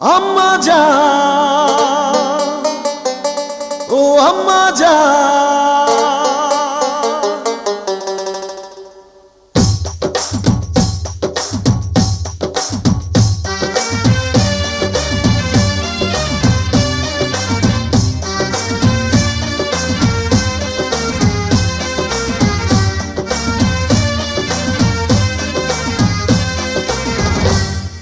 আম্মা যা ও আম্মা যা।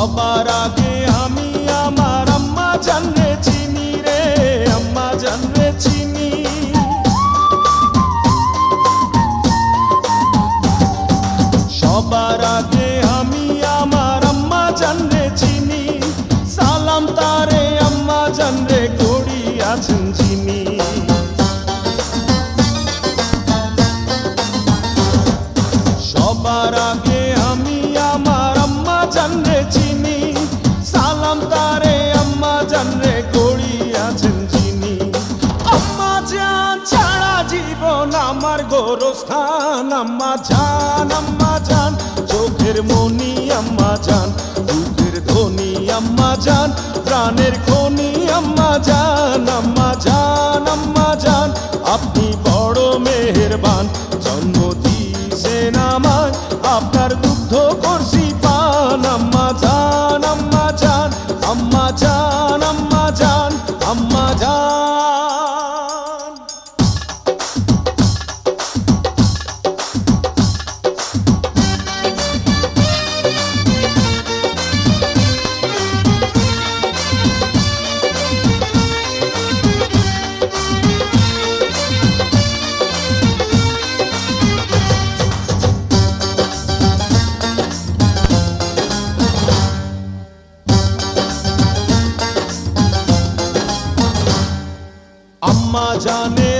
সবার আগে আমি আমার আম্মা জানরে চিনি রে, আম্মা জানরে চিনি। সবার আগে আমি আমার আম্মা জানরে চিনি, সালাম তারে আম্মা জানরে করি আছেন গোরস্থান আম্মা জান আম্মা জান, চোখের মনি, আম্মা জান দুঃখের ধ্বনি আম্মা জান, প্রাণের খনি, আম্মা জান আম্মা জান আম্মা জান, আপনি বড় মেহেরবান अम्मा जाने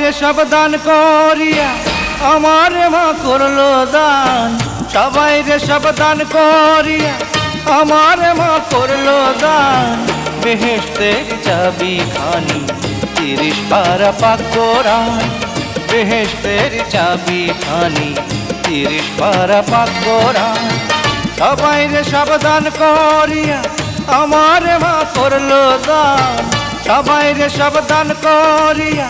রে সব দান করিয়া আমার মা করল দান। সবাই রে সব দান করিয়া আমার মা করল দান। বেহেস্তের চাবি খানি, তিরিশ পারা পাক কোরআন। চাবি খানি, তিরিশ পারা পাক সবাই রে সাবধান করিয়া আমার মা করল দান। সবাই রে সাবধান করিয়া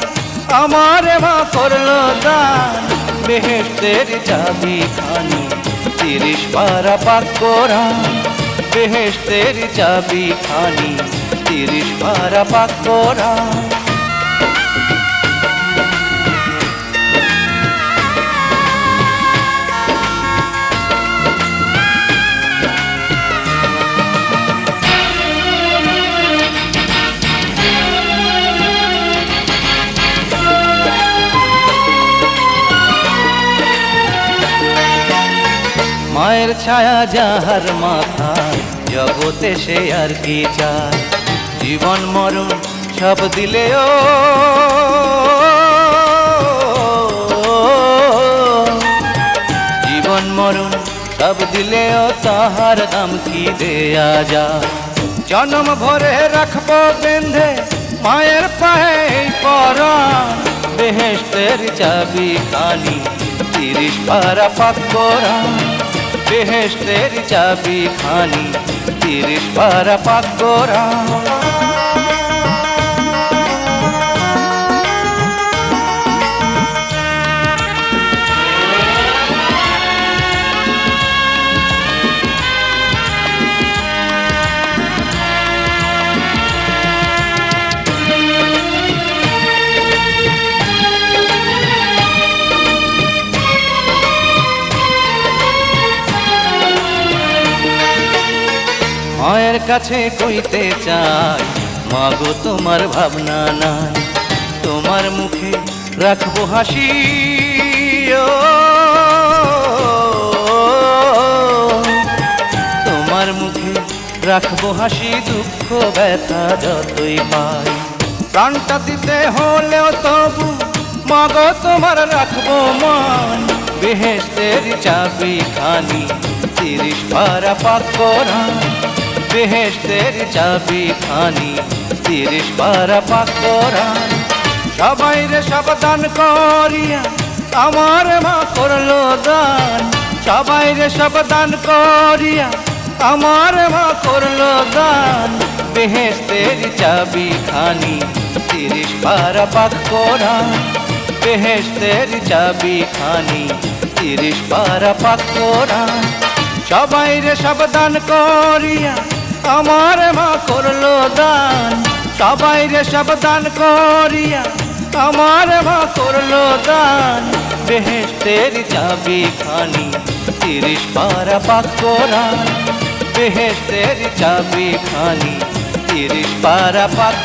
আমার মা করল দান। বেহেস্তের চাবি খানি তিরিশ পারা পাক করা বেহেস্তের চাবি খানি তিরিশ পারা পাক কোরআন। মায়ের ছায়া যাহার মাথা, জগতে সে আর কি চায়? জীবন মরণ সব দিলে ও জীবন মরণ সব দিলেও তাহার দাম কি দেয়া যায়? জন্ম ভরে রাখব বেঁধে মায়ের পায়ে পরা বেহেস্তের চাবি খানি তিরিশ পারা পাক করা বেহেস্তের চাবি খানি তিরিশ পারা পাক মায়ের কাছে কইতে চাই, মাগো তোমার ভাবনা নাই, তোমার মুখে রাখব হাসি তোমার মুখে রাখব হাসি, দুঃখ, ব্যথা যতই পাই। প্রাণটা দিতে হলেও তবু মাগো তোমার রাখব মান। বেহেস্তের চাবি খানি তিরিশ পারা পাক করা বেহেস্তের চাবি খানি তিরিশ পারা পাক করা সবাই রে সাবধান করিয়া আমার মা করল দান। সবাই রে সাবধান করিয়া আমার মা করল দান। বেহেস্তের চাবি খানি তিরিশ পারা পাক করা বেহেস্তের চাবি খানি তিরিশ পারা পাক করা সবাই রে সাবধান করিয়া আমার মা করল দান, সবাই রে সব দান করিয়া। আমার মা করল দান, বেহেস্তের চাবি খানি তিরিশ পারা পাক বেহেস্তের চাবি খানি তিরিশ পারা পাক